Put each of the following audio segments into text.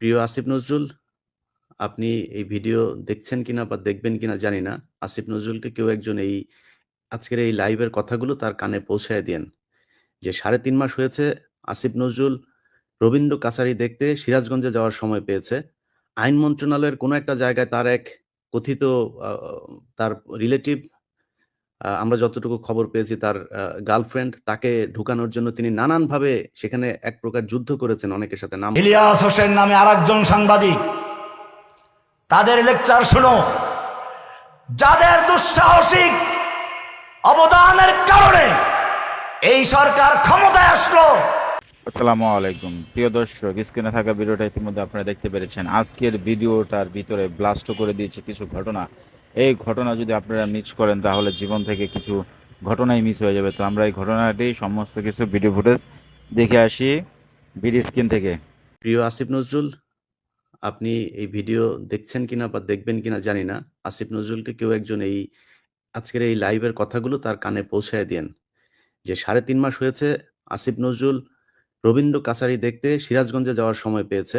প্রিয় আসিফ নজরুল, আপনি এই ভিডিও দেখছেন কিনা বা দেখবেন কিনা জানি না। আসিফ নজরুলকে কেউ একজন এই আজকের এই লাইভের কথাগুলো তার কানে পৌঁছায় দিয়েন। যে ৩.৫ মাস হয়েছে আসিফ নজরুল রবীন্দ্র কাছারি দেখতে সিরাজগঞ্জে যাওয়ার সময় পেয়েছে। আইন মন্ত্রণালয়ের কোনো একটা জায়গায় তার এক কথিত তার রিলেটিভ আমরা যতটুকু খবর পেয়েছি তার গার্লফ্রেন্ড তাকে ঢুকানোর জন্য তিনি নানানভাবে সেখানে এক প্রকার যুদ্ধ করেছেন অনেকের সাথে নাম ইলিয়াস হোসেন নামে আরেকজন সাংবাদিক। তাদের লেকচার শুনো। যাদের দুঃসাহসিক অবদানের কারণে এই সরকার ক্ষমতায় আসলো। আসসালামু আলাইকুম। প্রিয় দর্শক স্ক্রিনে থাকা ভিডিওটা ইতিমধ্যে আপনারা দেখতে পেরেছেন। আজকের ভিডিওটার ভিতরে ব্লাস্ট করে দিয়েছে কিছু ঘটনা। এই ঘটনা যদি আপনারা মিস করেন তাহলে জীবন থেকে কিছু ঘটনাই মিস হয়ে যাবে তো আমরা এই ঘটনাটি সমস্ত কিছু ভিডিও ফুটেজ দেখে আসি ভিডিও স্ক্রিন থেকে প্রিয় আসিফ নজরুল, আপনি এই ভিডিও দেখছেন কিনা বা দেখবেন কিনা জানি না। আসিফ নজরুলকে কেউ একজন এই আজকের এই লাইভের কথাগুলো তার কানে পৌঁছায় দিয়েন। যে ৩.৫ মাস হয়েছে আসিফ নজরুল রবীন্দ্র কাছারি দেখতে সিরাজগঞ্জে যাওয়ার সময় পেয়েছে।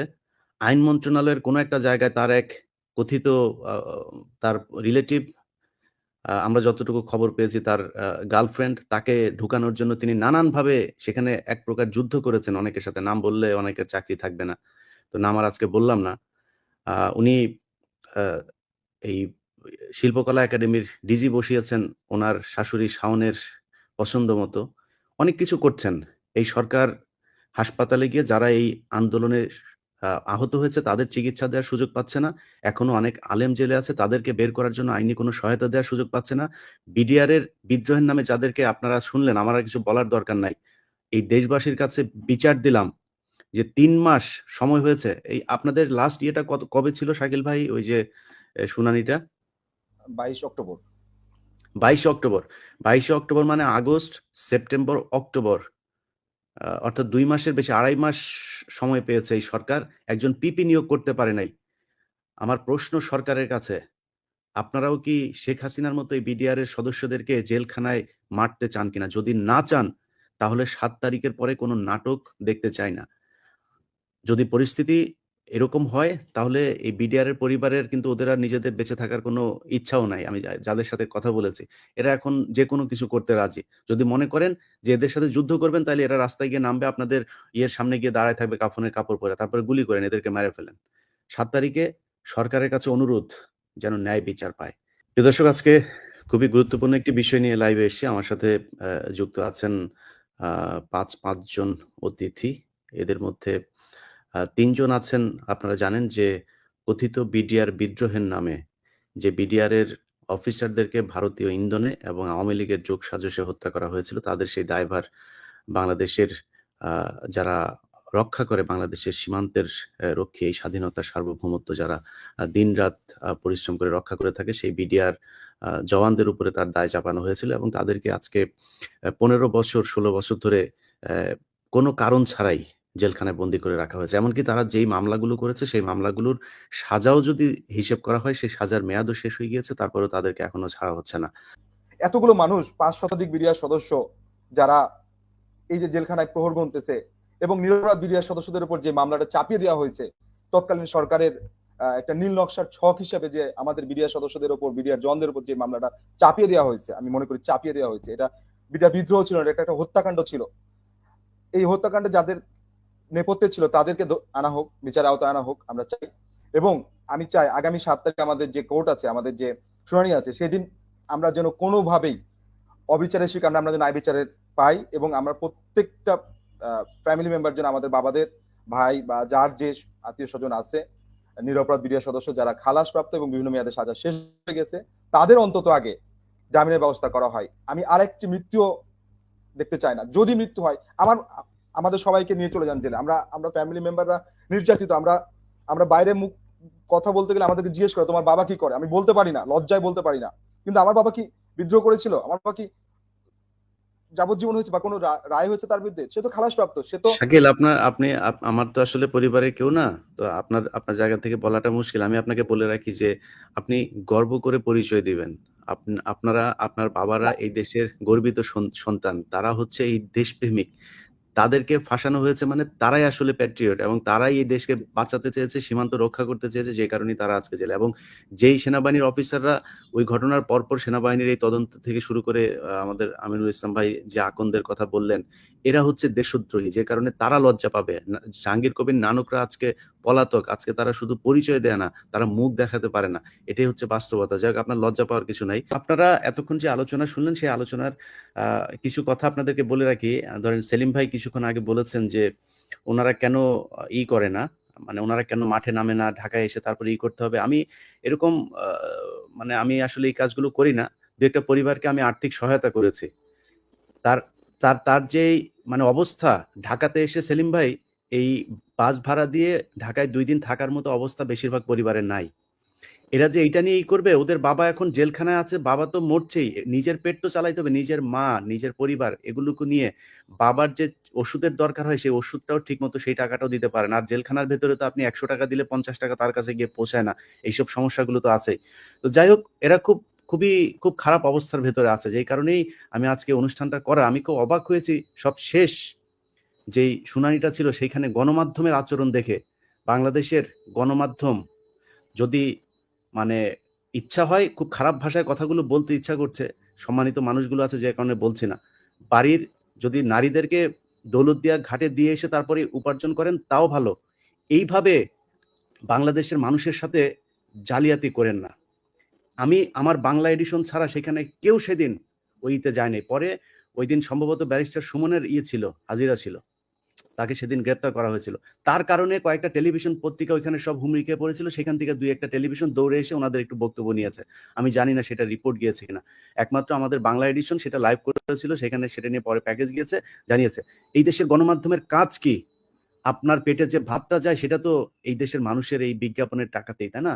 আইন মন্ত্রণালয়ের কোনো একটা জায়গায় তার এক কথিত তার রিলেটিভ আমরা যতটুকু খবর পেয়েছি তার গার্লফ্রেন্ড তাকে ঢুকানোর জন্য তিনি নানানভাবে সেখানে এক প্রকার যুদ্ধ করেছেন অনেকের সাথে। নাম বললে অনেকের চাকরি থাকবে না। তো নাম আর আজকে বললাম না। উনি এই শিল্পকলা একাডেমির ডিজি বসিয়েছেন ওনার শাশুড়ি শাওনের পছন্দ মতো। অনেক কিছু করছেন। এই সরকার হাসপাতালে গিয়ে যারা এই আন্দোলনে আহত হয়েছে তাদের চিকিৎসা দেওয়ার সুযোগ পাচ্ছে না। এখনও অনেক আলেম জেলে আছে তাদেরকে বের করার জন্য আইনি কোনো সহায়তা দেওয়ার সুযোগ পাচ্ছে না। বিডিআর এর বিদ্রোহের নামে যাদেরকে আপনারা শুনলেন আমার আর কিছু বলার দরকার নাই। এই দেশবাসীর কাছে বিচার দিলাম যে তিন মাস সময় হয়েছে। এই আপনাদের লাস্ট ইয়েটা কত কবে ছিল শাকিল ভাই ওই যে শুনানিটা? ২২ অক্টোবর। ২২ অক্টোবর। ২২ অক্টোবর মানে আগস্ট, সেপ্টেম্বর, অক্টোবর। অর্থাৎ দুই মাসের বেশি ২.৫ মাস সময় পেয়েছে এই সরকার। একজন পিপি নিয়োগ করতে পারে নাই। আমার প্রশ্ন সরকারের কাছে, আপনারাও কি শেখ হাসিনার মতো এই বিডিআর এর সদস্যদেরকে জেলখানায় মারতে চান কিনা? যদি না চান তাহলে সাত তারিখের পরে কোনো নাটক দেখতে চাই না। যদি পরিস্থিতি এরকম হয় তাহলে এই বিডিআর এর পরিবারের কিন্তু ওদের আর নিজেদের বেঁচে থাকার কোনো ইচ্ছাও নাই। আমি যাদের সাথে কথা বলেছি। এরা এখন যেকোনো কিছু করতে রাজি। যদি মনে করেন যে এদের সাথে যুদ্ধ করবেন তাহলে এরা রাস্তায় গিয়ে নামবে আপনাদের ইয়ের সামনে গিয়ে দাঁড়ায় থাকবে কাফনের কাপড় পরে। তারপরে গুলি করেন এদেরকে মেরে ফেলেন। সাত তারিখে সরকারের কাছে অনুরোধ যেন ন্যায় বিচার পায়। প্রিয় দর্শক আজকে খুবই গুরুত্বপূর্ণ একটি বিষয় নিয়ে লাইভে এসেছি। আমার সাথে যুক্ত আছেন ৫, ৫ অতিথি। এদের মধ্যে আ ৩ জন আছেন। আপনারা জানেন যে, কথিত বিডিআর বিদ্রোহের নামে যে বিডিআর এর অফিসারদেরকে ভারতীয় ইন্ধনে এবং আওয়ামী লীগের যোগ সাজসে হত্যা করা হয়েছিল, তাদের সেই দায়ভার বাংলাদেশের যারা রক্ষা করে বাংলাদেশের সীমান্তের রক্ষী, এই স্বাধীনতা সার্বভৌমত্ব যারা দিনরাত পরিশ্রম করে রক্ষা করে থাকে, সেই বিডিআর জওয়ানদের উপরে তার দায় চাপানো হয়েছিল এবং তাদেরকে আজকে পনেরো বছর ১৬ বছর ধরে কোনো কারণ ছাড়াই জেলখানায় বন্দী করে রাখা হয়েছে। এমনকি তারা যেই মামলাগুলো করেছে সেই মামলাগুলোর সাজাও যদি হিসেব করা হয় সেই সাজার মেয়াদও শেষ হয়ে গিয়েছে তারপরেও তাদেরকে এখনও ছাড়া হচ্ছে না। এতগুলো মানুষ পাঁচ শতাধিক বিডিআর সদস্য যারা এই যে জেলখানায় প্রহর গুনতেছে এবং নিরপরাধ বিডিআর সদস্যদের উপর যে মামলাটা চাপিয়ে দেওয়া হয়েছে তৎকালীন সরকারের একটা নীল নকশার ছক হিসেবে যে আমাদের বিডিআর সদস্যদের উপর বিডিআর জনদের উপর যে মামলাটা চাপিয়ে দেওয়া হয়েছে আমি মনে করি চাপিয়ে দেওয়া হয়েছে। এটা বিডিআর বিদ্রোহ ছিল না, এটা একটা হত্যাকাণ্ড ছিল। এই হত্যাকাণ্ডে যাদের নেপথ্যে ছিল তাদেরকে আনা হোক, বিচার আওতায় আনা হোক আমরা চাই। এবং আমি চাই আগামী ৭ তারিখে আমাদের যে কোর্ট আছে, আমাদের যে শুনানি আছে সেদিন আমরা যেন কোনোভাবেই অবিচারের শিকার আমরা যেন বিচারের পাই এবং আমরা প্রত্যেকটা ফ্যামিলি মেম্বার যেন আমাদের বাবাদের ভাই বা যার যে আত্মীয় স্বজন আছে নিরপরাধ বিডিআর সদস্য যারা খালাসপ্রাপ্ত এবং বিভিন্ন মেয়াদে সাজা শেষ হয়ে গেছে তাদের অন্তত আগে জামিনের ব্যবস্থা করা হয়। আমি আরেকটি মৃত্যুও দেখতে চাই না। যদি মৃত্যু হয় আমার আমাদের সবাইকে নিয়ে চলে যান জেলে। আমরা আমরা ফ্যামিলি মেম্বাররা নির্যাতিত। আমরা আমরা বাইরে মুখ, কথা বলতে গেলে আমাদেরকে জিজ্ঞেস করে, তোমার বাবা কি করে? আমি বলতে পারি না। লজ্জায় বলতে পারি না। কিন্তু আমার বাবা কি বিদ্রোহ করেছিল? আমার বাবা কি যাবজ্জীবন হয়েছে বা কোনো রায় হয়েছে তার বিরুদ্ধে? সে তো খালাসপ্রাপ্ত। সে তো শাকিল আপনার আপনি আমার তো আসলে পরিবারের কেউ না। তো আপনার আপনার জায়গা থেকে বলাটা মুশকিল। আমি আপনাকে বলে রাখি যে, আপনি গর্ব করে পরিচয় দিবেন। আপন আপনারা, আপনার বাবারা এই দেশের গর্বিত সন, সন্তান। তারা হচ্ছে এই দেশপ্রেমিক। তাদেরকে ফাঁসানো হয়েছে মানে তারাই আসলে প্যাট্রিয়ট এবং তারাই এই দেশকে বাঁচাতে চেয়েছে, সীমান্ত রক্ষা করতে চেয়েছে, যে কারণে তারা আজকে জেলে। এবং যেই সেনাবাহিনীর অফিসাররা ওই ঘটনার পরপর সেনাবাহিনীর এই তদন্ত থেকে শুরু করে আমাদের আমিনুল ইসলাম ভাই যে আকন্দের কথা বললেন, এরা হচ্ছে দেশদ্রোহী, যে কারণে তারা লজ্জা পাবে। জাহাঙ্গীর কবির নানকরা আজকে পলাতক, আজকে তারা শুধু পরিচয় দেয় না, তারা মুখ দেখাতে পারে না। এটাই হচ্ছে বাস্তবতা। যাই হোক, আপনার লজ্জা পাওয়ার কিছু নাই। আপনারা এতক্ষণ যে আলোচনা শুনলেন, সেই আলোচনার কিছু কথা আপনাদেরকে বলে রাখি। ধরেন সেলিম ভাই কিছুক্ষণ আগে বলেছেন যে ওনারা কেন ই করে না? মানে ওনারা কেন মাঠে নামে না, ঢাকায় এসে তারপরে ই করতে হবে? আমি এরকম মানে আমি আসলে এই কাজগুলো করি না। দু একটা পরিবারকে আমি আর্থিক সহায়তা করেছি। তার তার তার যে মানে অবস্থা, ঢাকাতে এসে সেলিম ভাই এই বাস ভাড়া দিয়ে ঢাকায় দুই দিন থাকার মতো অবস্থা বেশিরভাগ পরিবারের নাই। এরা যে এটা নিয়ে ই করবে, ওদের বাবা এখন জেলখানায় আছে, বাবা তো মরছেই। নিজের পেট তো চালাইতে হবে, নিজের মা, নিজের পরিবার, এগুলোকে নিয়ে বাবার যে ওষুধের দরকার হয়, সেই ওষুধটাও ঠিক মতো সেই টাকাটাও দিতে পারে না। আর জেলখানার ভেতরে তো আপনি একশো টাকা দিলে পঞ্চাশ টাকা তার কাছে গিয়ে পৌঁছায় না। এইসব সমস্যাগুলো তো আছেই। তো যাই হোক, এরা খুব, খুবই, খুব খারাপ অবস্থার ভেতরে আছে। যেই কারণেই আমি আজকে অনুষ্ঠানটা করা আমি খুব অবাক হয়েছি। সব শেষ যেই শুনানিটা ছিল, সেইখানে গণমাধ্যমের আচরণ দেখে, বাংলাদেশের গণমাধ্যম যদি মানে ইচ্ছা হয়, খুব খারাপ ভাষায় কথাগুলো বলতে ইচ্ছা করছে, সম্মানিত মানুষগুলো আছে যে কারণে বলছি না। বাড়ির যদি নারীদেরকে দৌলতদিয়া ঘাটে দিয়ে এসে তারপরে উপার্জন করেন, তাও ভালো। এইভাবে বাংলাদেশের মানুষের সাথে জালিয়াতি করেন না। আমি আমার বাংলা এডিশন ছাড়া সেখানে কেউ সেদিন ওইতে যায়নি। পরে ওই দিন সম্ভবত ব্যারিস্টার সুমনের ইয়ে ছিল, হাজিরা ছিল। তাকে সেদিন গ্রেপ্তার করা হয়েছিল। তার কারণে কয়েকটা টেলিভিশন পত্রিকা ওইখানে সব হুমড়ি খেয়ে পড়েছিল। সেখান থেকে দুই একটা টেলিভিশন দৌড়ে এসে ওনাদের একটু বক্তব্য নিয়েছে। আমি জানি না সেটা রিপোর্ট গিয়েছে কিনা। একমাত্র আমাদের বাংলা এডিশন সেটা লাইভ করেছিল সেখানে সেটা নিয়ে পরে প্যাকেজ গিয়েছে, জানিয়েছে। এই দেশের গণমাধ্যমের কাজ কি? আপনার পেটে যে ভাতটা যায়, সেটা তো এই দেশের মানুষের এই বিজ্ঞাপনের টাকাতেই, তাই না?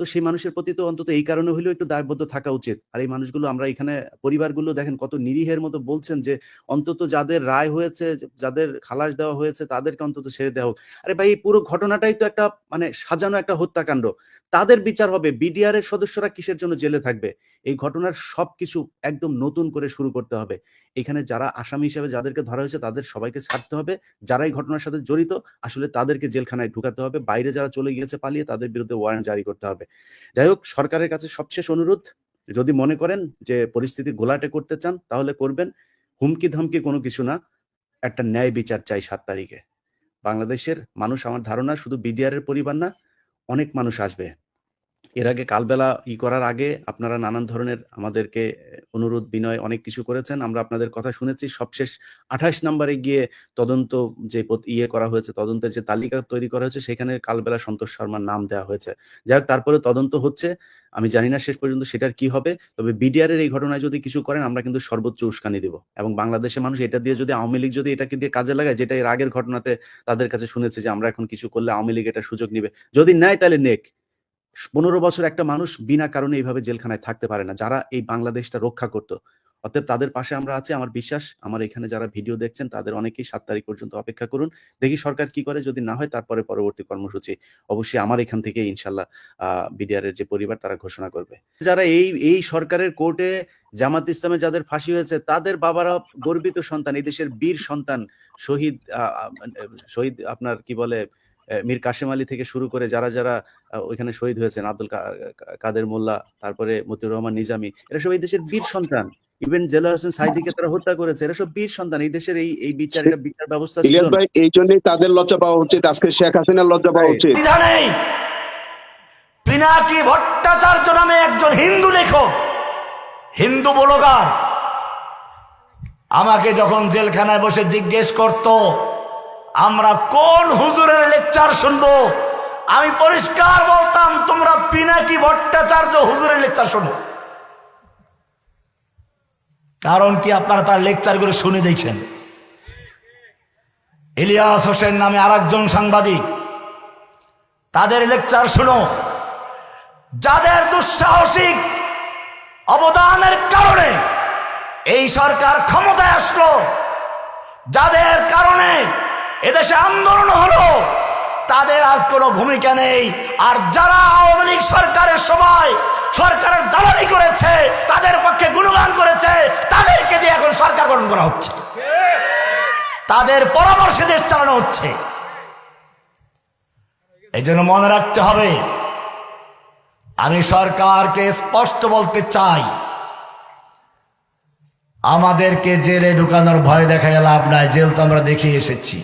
তো সেই মানুষের প্রতি তো অন্তত এই কারণে হলেও একটু দায়বদ্ধ থাকা উচিত। আর এই মানুষগুলো আমরা এখানে, পরিবারগুলো দেখেন কত নিরীহের মতো বলছেন যে, অন্তত যাদের রায় হয়েছে, যাদের খালাস দেওয়া হয়েছে, তাদেরকে অন্তত ছেড়ে দেওয়া হোক। আরে ভাই, এই পুরো ঘটনাটাই তো একটা মানে সাজানো একটা হত্যাকাণ্ড। তাদের বিচার হবে, বিডিআর এর সদস্যরা কিসের জন্য জেলে থাকবে? এই ঘটনার সবকিছু একদম নতুন করে শুরু করতে হবে। এখানে যারা আসামি হিসেবে যাদেরকে ধরা হয়েছে, তাদের সবাইকে ছাড়তে হবে। যারা এই ঘটনার সাথে জড়িত, আসলে তাদেরকে জেলখানায় ঢুকাতে হবে। বাইরে যারা চলে গিয়েছে, পালিয়ে তাদের বিরুদ্ধে ওয়ারেন্ট জারি করতে হবে। যাই হোক, সরকারের কাছে সবশেষ অনুরোধ, যদি মনে করেন যে পরিস্থিতি গোলাটে করতে চান, তাহলে করবেন। হুমকি ধমকি কোনো কিছু না। একটা ন্যায় বিচার চাই সাত তারিখে। বাংলাদেশের মানুষ, আমার ধারণা, শুধু বিডিআর এর পরিবার না, অনেক মানুষ আসবে। এর আগে কালবেলা ই করার আগে আপনারা নানান ধরনের আমাদেরকে অনুরোধ, বিনয় অনেক কিছু করেছেন। আমরা আপনাদের কথা শুনেছি। সবশেষ আঠাশ নম্বরে গিয়ে তদন্ত যে ইয়ে করা হয়েছে, তদন্তের যে তালিকা তৈরি করা হয়েছে, সেখানে কালবেলা সন্তোষ শর্মার নাম দেওয়া হয়েছে। যাই হোক তারপরে তদন্ত হচ্ছে। আমি জানি না শেষ পর্যন্ত সেটার কি হবে। তবে বিডিআর এর এই ঘটনায় যদি কিছু করেন, আমরা কিন্তু সর্বোচ্চ উস্কানি দিব। এবং বাংলাদেশের মানুষ এটা দিয়ে যদি আওয়ামী লীগ যদি এটাকে দিয়ে কাজে লাগায়, যেটা এর আগের ঘটনাতে তাদের কাছে শুনেছে যে আমরা এখন কিছু করলে আওয়ামী লীগ এটা সুযোগ নিবে। যদি নেয় তাহলে নেক। পনেরো বছর একটা মানুষ বিনা কারণে এইভাবে জেলখানায় থাকতে পারে না যারা এই বাংলাদেশটা রক্ষা করত। অতএব তাদের পাশে আমরা আছি আমার বিশ্বাস আমার এখানে যারা ভিডিও দেখছেন তাদের অনেকেই সাত তারিখ পর্যন্ত অপেক্ষা করুন। দেখি সরকার কি করে যদি না হয় তারপরে পরবর্তী কর্মসূচি অবশ্যই আমার এখান থেকে ইনশাল্লাহ বিডিআর এর যে পরিবার তারা ঘোষণা করবে। যারা এই এই সরকারের কোর্টে জামাত ইসলামের যাদের ফাঁসি হয়েছে তাদের বাবারা গর্বিত সন্তান এই দেশের বীর সন্তান শহীদ আহ, শহীদ আপনার কি বলে মীর কাশেম আলী থেকে শুরু করে যারা যারা ওইখানে শহীদ হয়েছেন আব্দুল কাদের মোল্লা তারপরে মতিউর রহমান নিজামী এরা সব এই দেশের বীর সন্তান। ইভেন জেলার হোসেন সাইদিকে তারা হত্যা করেছে এরা সব বীর সন্তান। এই দেশের এই এই বিচার এটা বিচার ব্যবস্থা ছিল ভাই এই জন্যই তাদের লজ্জা পাওয়া উচিত আজকে শেখ হাসিনার লজ্জা পাওয়া উচিত। পিনাকি ভট্টাচার্য নামে একজন হিন্দু লেখক হিন্দু ব্লগার আমাকে যখন জেলখানায় বসে জিজ্ঞেস করত আমরা কোন হুজুরের লেকচার শুনব? আমি পরিষ্কার বলতাম, তোমরা পিনাকি ভট্টাচার্য হুজুরের লেকচার শোনো? কারণ কি আপনারা তার লেকচারগুলো শুনে দেখছেন ইলিয়াস হোসেন নামে আরেকজন সাংবাদিক, তাদের লেকচার শুনো। যাদের দুঃসাহসিক অবদানের কারণে এই সরকার ক্ষমতায় আসলো, যাদের কারণে এদেশে আন্দোলন হলো। তাদের আজ কোনো ভূমিকা নেই। আর যারা আওয়ামী লীগ সরকারের সময় সরকারের দালালি করেছে, তাদের পক্ষে গুণগান করেছে, তাদেরকে দিয়ে এখন সরকার গঠন করা হচ্ছে। তাদের পরামর্শে দেশ চালানো হচ্ছে। এই জন্য মনে রাখতে হবে, আমি সরকারকে স্পষ্ট বলতে চাই, আমাদেরকে জেলে ঢুকানোর ভয় দেখায় লাভ নাই। জেল তো আমরা দেখে এসেছি।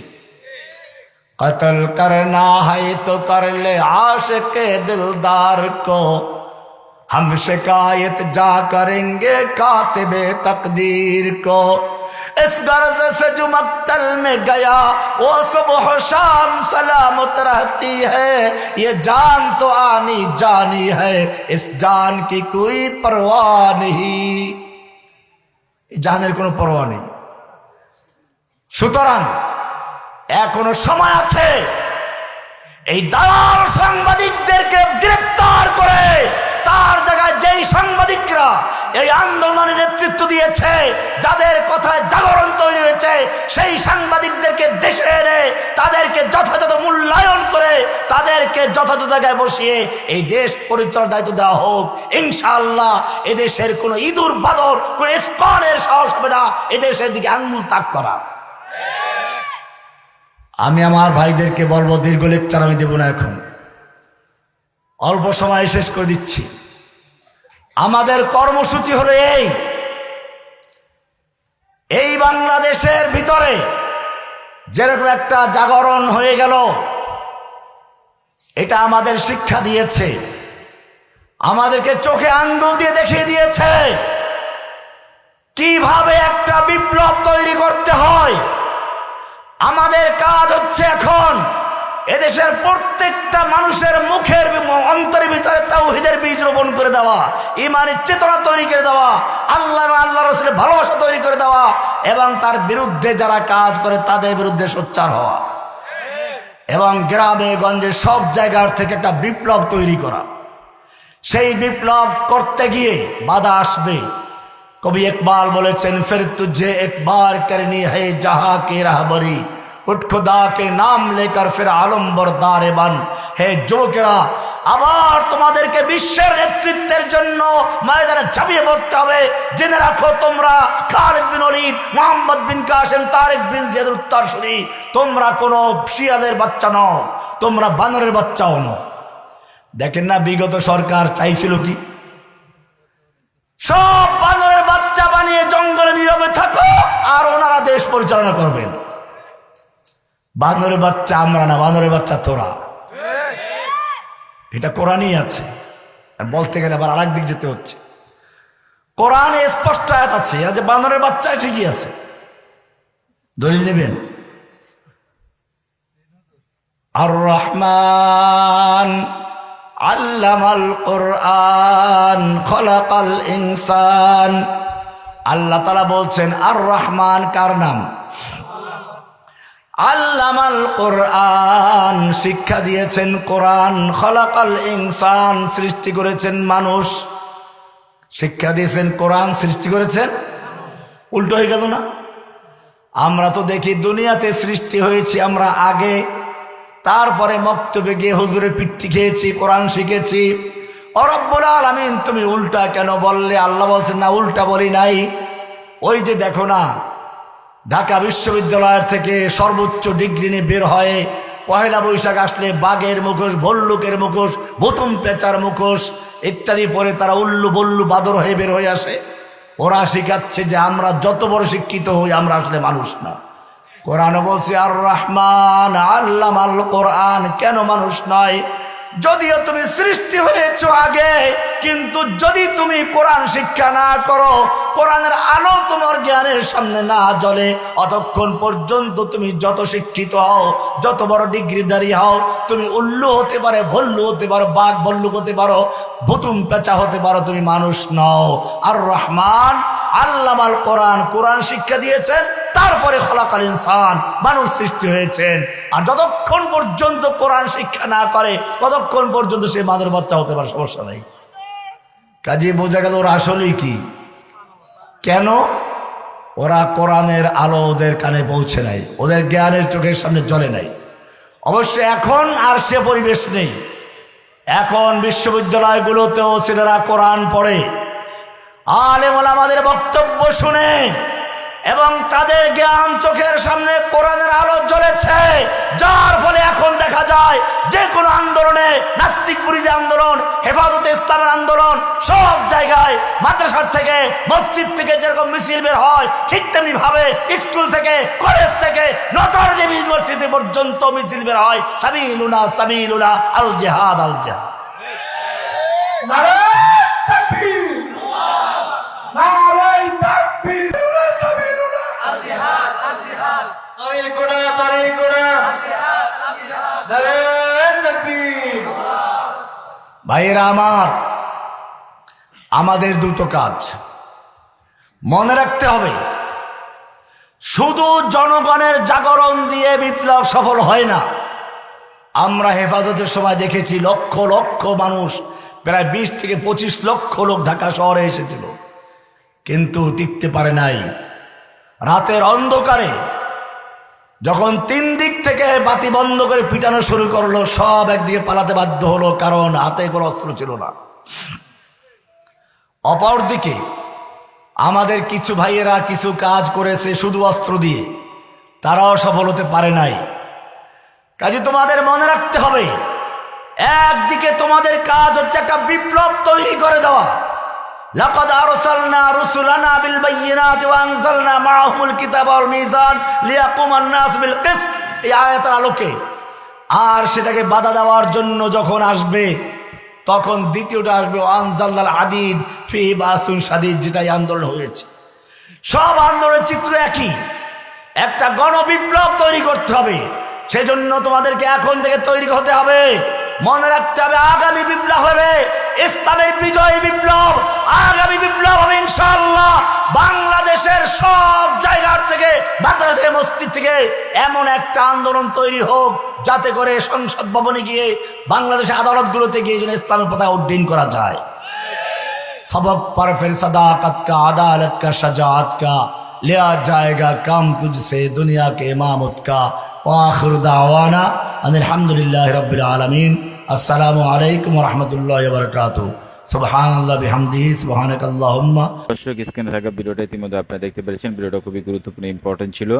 कत्ल करना है तो कर ले आशिक दिलदार को हम शिकायत जा करेंगे कातिबे तकदीर को इस गर्ज से जो मक्तल में गया वो सुबह शाम सलामत रहती है ये जान तो आनी जानी है इस जान की कोई परवाह नहीं জানের কোনো পরোয়া নেই সুতরাং এখনও সময় আছে। এই দালাল সাংবাদিকদেরকে গ্রেপ্তার করে তার জায়গায় যেই সাংবাদিকরা এই আন্দোলনে নেতৃত্ব দিয়েছে, যাদের কথায় জাগরণ তৈরি হয়েছে, সেই সাংবাদিকদেরকে দেশে এনে তাদেরকে যথাযথ মূল্যায়ন করে তাদেরকে যথাযথ জায়গায় বসিয়ে এই দেশ পরিচালনার দায়িত্ব দেওয়া হোক। ইনশাআল্লাহ এদেশের কোনো ইঁদুর, বাদর, কোনো স্কনের সাহস হবে না। এদেশের দিকে আঙ্গুল তাক করা। আমি আমার ভাইদেরকে বলব দীর্ঘ লেকচার আমি দেব না এখন। অল্প সময় শেষ করে দিচ্ছি। আমাদের কর্মসূচি হলো এই। এই বাংলাদেশের ভিতরে যেরকম একটা জাগরণ হয়ে গেল, এটা আমাদের শিক্ষা দিয়েছে। আমাদেরকে চোখে আঙ্গুল দিয়ে দেখিয়ে দিয়েছে। কীভাবে একটা বিপ্লব তৈরি করতে হয়? আমাদের কাজ হচ্ছে এখন এদেশের প্রত্যেকটা মানুষের মুখের অন্তরের ভিতরে তাওহিদের বীজ রোপণ করে দেওয়া, ইমানের চেতনা তৈরি করে দেওয়া, আল্লাহ আল্লাহ রসুলের ভালোবাসা তৈরি করে দেওয়া এবং তার বিরুদ্ধে যারা কাজ করে তাদের বিরুদ্ধে সোচ্চার হওয়া। এবং গ্রামে, গঞ্জে সব জায়গার থেকে একটা বিপ্লব তৈরি করা। সেই বিপ্লব করতে গিয়ে বাধা আসবে। কবি ইকবাল বলেছেন, ফির তুঝে একবার করি হে জাহা কে রাহবরি। উঠ খুদা কে নাম লেকর ফির আলম বরদার বান। হে যুবকেরা আবার তোমাদেরকে বিশ্বের নেতৃত্বের জন্য ময়দানে ঝাঁপিয়ে পড়তে হবে। জেনে রাখো তোমরা, খালেদ বিন অলিদ মোহাম্মদ বিন কাসেম, তারেক বিন জিয়াদের উত্তরসূরি তোমরা কোনো শিয়াদের বাচ্চা নও, তোমরা বানরের বাচ্চাও নও। দেখেন না, বিগত সরকার চাইছিল কি? সব বানরের বাচ্চা বানিয়ে জঙ্গলে নীরবে থাকো আর ওনারা দেশ পরিচালনা করবেন। বানরের বাচ্চা আমরা না, বানরের বাচ্চা তোরা। এটা কোরআনই আছে। বলতে গেলে আবার আরেক দিক যেতে হচ্ছে। কোরআনে স্পষ্ট আয়াত আছে যে বানরের বাচ্চা ঠিকই আছে। দলিল নেবেন আর রহমান আল্লামাল কোরআন, খলাকাল ইনসান। আল্লাহ তালা বলছেন আর রহমান কার নাম? আল্লামাল কোরআন শিক্ষা দিয়েছেন কোরআন, খলাকাল ইনসান সৃষ্টি করেছেন মানুষ। শিক্ষা দিয়েছেন কোরআন, সৃষ্টি করেছেন উল্টো হয়ে গেল না? আমরা তো দেখি দুনিয়াতে সৃষ্টি হয়েছি আমরা আগে। তারপরে মক্তবে গিয়ে হুজুরের পিঠি খেয়েছি, কোরআন শিখেছি। অরব্বুল আলমিন, তুমি উল্টা কেন বললে? আল্লাহ বলছেন, না, উল্টা বলি নাই। ওই যে দেখো না, ঢাকা বিশ্ববিদ্যালয়ের থেকে সর্বোচ্চ ডিগ্রি নিয়ে বের হয়ে পয়লা বৈশাখ আসলে বাঘের মুখোশ, ভল্লুকের মুখোশ ভুতুম পেঁচার মুখোশ ইত্যাদি পরে তারা উল্লু বল্লু বাদর হয়ে বের হয়ে আসে। ওরা শিখাচ্ছে যে আমরা যত বড় শিক্ষিত হই, আমরা আসলে মানুষ না। কোরআন বলছে আর রহমান আল্লাহ আল কোরআন। কেন মানুষ নয়? যদিও তুমি সৃষ্টি হয়েছ আগে, কিন্তু যদি তুমি কোরআন শিক্ষা না করো, কোরআনের আলো তোমার জ্ঞানের সামনে না জ্বলে। অতক্ষণ পর্যন্ত তুমি যত শিক্ষিত হও, যত বড় ডিগ্রিধারী হও, তুমি উল্লু হতে পারে, ভল্লু হতে পারো, বাঘ ভল্লুক হতে পারো, ভুতুম পেঁচা হতে পারো, তুমি মানুষ নও। আর রহমান আল্লামাল কোরআন কোরআন শিক্ষা দিয়েছেন তারপরে খোলাকাল ইনসান, মানুষ সৃষ্টি হয়েছেন। আর যতক্ষণ পর্যন্ত কোরআন শিক্ষা না করে, ততক্ষণ পর্যন্ত সে মাদের বাচ্চা হতে পারে, সমস্যা নেই। কাজে বোঝা গেল ওরা আসলেই কি? কেন? ওরা কোরআনের আলো ওদের কানে পৌঁছে নাই, ওদের জ্ঞানের চোখের সামনে জ্বলে নাই। অবশ্য এখন আর সে পরিবেশ নেই। এখন বিশ্ববিদ্যালয়গুলোতেও ছেলেরা কোরআন পড়ে। আলেম আমাদের বক্তব্য শুনে এবং তাদের জ্ঞান চোখের সামনে কোরআনের আলো জ্বলেছে। যার ফলে এখন দেখা যায় যে কোনো আন্দোলনে, নাস্তিক বিরোধী আন্দোলন, হেফাজতে ইসলামের আন্দোলন, সব জায়গায় মাদ্রাসার থেকে, মসজিদ থেকে যেরকম মিছিল বের হয়, ঠিক তেমনি ভাবে স্কুল থেকে, কলেজ থেকে, নটর ইউনিভার্সিটি পর্যন্ত মিছিল বের হয়। সাবিলুনা সাবিলুনা আল জেহাদ আল জেহাদ ভাইয়েরা আমার, আমাদের দুটো কাজ। মনে রাখতে হবে, শুধু জনগণের জাগরণ দিয়ে বিপ্লব সফল হয় না। আমরা হেফাজতের সময় দেখেছি লক্ষ লক্ষ মানুষ, প্রায় বিশ থেকে পঁচিশ লক্ষ লোক ঢাকা শহরে এসেছিল। কিন্তু টিকতে পারে নাই। রাতের অন্ধকারে যখন তিন দিক থেকে বাতি বন্ধ করে পিটানো শুরু করল, সব একদিকে পালাতে বাধ্য হলো, কারণ হাতে কোনো অস্ত্র ছিল না। অপরদিকে, আমাদের কিছু ভাইয়েরা কিছু কাজ করেছে শুধু অস্ত্র দিয়ে। তারাও সফল হতে পারে নাই। কাজে তোমাদের মনে রাখতে হবে, একদিকে তোমাদের কাজ হচ্ছে একটা বিপ্লব তৈরি করে দেওয়া। لقد أرسلنا رسلنا بالبينات وأنزلنا معهم الكتاب والميزان ليقوم الناس بالقسط এই আয়াতের আলোকে আর সেটাকে বাধা দেওয়ার জন্য যখন আসবে তখন দ্বিতীয়টা আসবে আনজাল্লাল হাদিদ ফি বাসুন সাদিদ যেটাই আন্দোলন হয়েছে সব আন্দোলনের চিত্র একই একটা গণবিপ্লব তৈরি করতে হবে সেজন্য তোমাদেরকে এখন থেকে তৈরি হতে হবে মনে রাখতে হবে, আগামী বিপ্লব হবে। ইসলামের বিজয় বিপ্লব, আগামী বিপ্লব হবে ইনশাল্লাহ বাংলাদেশের সব জায়গার থেকে বাংলাদেশের থেকে, মসজিদ থেকে এমন একটা আন্দোলন তৈরি হোক, যাতে করে সংসদ ভবনে গিয়ে বাংলাদেশের আদালতগুলোতে গিয়ে যেন ইসলামের কথা উড্ডীন করা যায়। সবক পর ফের সদাকত আদালতকা সাজা কা লেয়া জায়গা, কাম তুঝসে দুনিয়া কে ইমামতকা ওয়াহরুদ্দাওয়ানা ইতিমধ্যে আপনারা দেখতে পেরেছেন। ভিডিওটা খুবই গুরুত্বপূর্ণ ইম্পর্টেন্ট ছিল।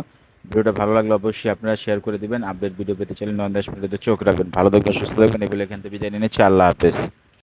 ভিডিওটা ভালো লাগলে অবশ্যই আপনারা শেয়ার করে দেবেন। আপডেট ভিডিও পেতে চাইলে নন্দাস ভিডিওতে চোখ রাখবেন। ভালো থাকবেন, সুস্থ থাকবেন। এগুলো এখান থেকে বিদায় নিয়েছি আল্লাহ হাফেজ।